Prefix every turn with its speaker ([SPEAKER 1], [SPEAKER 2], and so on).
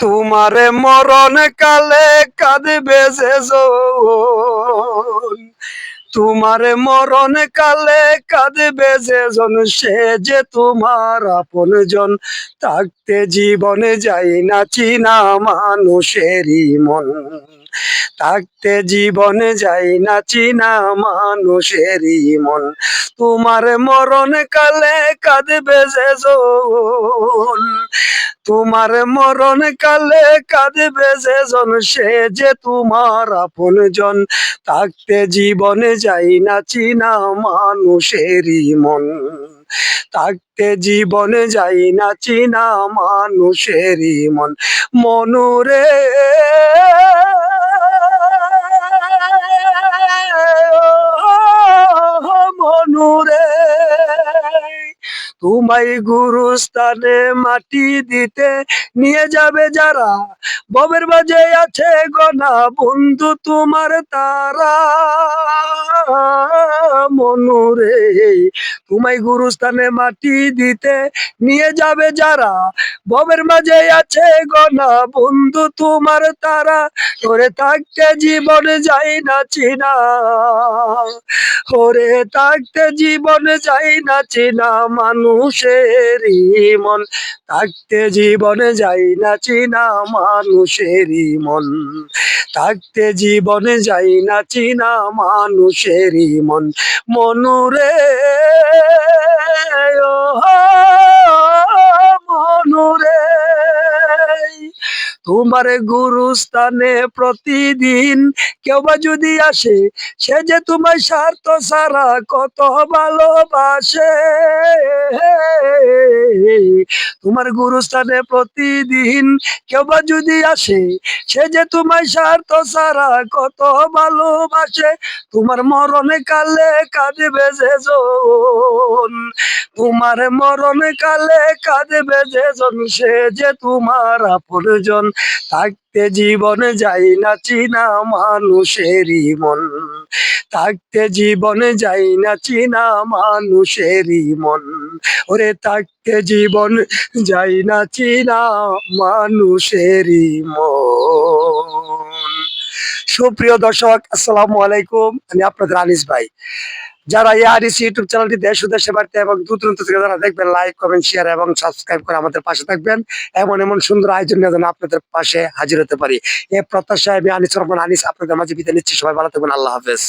[SPEAKER 1] তোমারে মরণ কালে কাঁদবে সে তোমার মরণ কালে কাঁদবে জন সে যে তোমার আপন জন থাকতে জীবনে যাই না, চিনা মানুষেরই মন। থাকতে জীবনে যাই না চিনা মানুষেরই মন। তোমার মরণ কালে কাঁদবে যে তোমার মরণ কালে কাঁদবে যে জন সে যে তোমার আপন জন। থাকতে জীবনে যাই না চিনা মানুষেরই মন। থাকতে জীবনে যাই না, চিনা মানুষেরই মন। মনুরে মনুরে তোমায় গুরুস্থানে মাটি দিতে নিয়ে যাবে যারা। ববের বাজে আছে গনা বন্ধু তোমার তারা। তোমায় গুরুস্থানে মাটি দিতে নিয়ে যাবে যারা? ববের মাঝে আছে গনা, বন্ধু তোমার তারা। ওরে থাকতে জীবন যাই না চিনা। ওরে থাকতে জীবন যাই না চিনা, মানুষেরই মন। থাকতে জীবনে যাই না চিনা, মানুষেরই মন। থাকতে জীবনে যাই না চিনা, মানুষেরই মন। মনুরে তোমার গুরুস্থানে প্রতিদিন কেউ বা যদি আসে সে যে তোমার স্বার্থ সারা কত ভালোবাসে। তোমার গুরুস্থানে প্রতিদিন কেউ বা যদি আসে, সে যে তোমার স্বার্থ সারা কত ভালোবাসে, তোমার মরণে কালে কাঁদবে যে তোমার মরণে কালে কাঁদবে যে জন, সে যে তোমার আপনজন। থাকতে জীবনে যাই না চিনা মানুষেরই মন। থাকতে জীবনে যাই না চিনা মানুষেরই মন। ওরে থাকতে জীবন যাই না চিনা মানুষেরই মন। সুপ্রিয় দর্শক, আসসালামু আলাইকুম। আমি আপনাদের আনিস ভাই। যারা এই আরিস ইউটিউব চ্যানেলটি দেশ ও দেশে বাড়িতে এবং দূর দূরান্ত থেকে যারা দেখবেন লাইক কমেন্ট শেয়ার এবং সাবস্ক্রাইব করে আমাদের পাশে থাকবেন। এমন এমন সুন্দর আয়োজন নিয়ে যেন আপনাদের পাশে হাজির হতে পারি। এ প্রত্যাশায় আমি আনিস রহমান, আনিস আপনাদের মাঝে বিদায় নিচ্ছি। সবাই ভালো থাকবেন। আল্লাহ হাফেজ।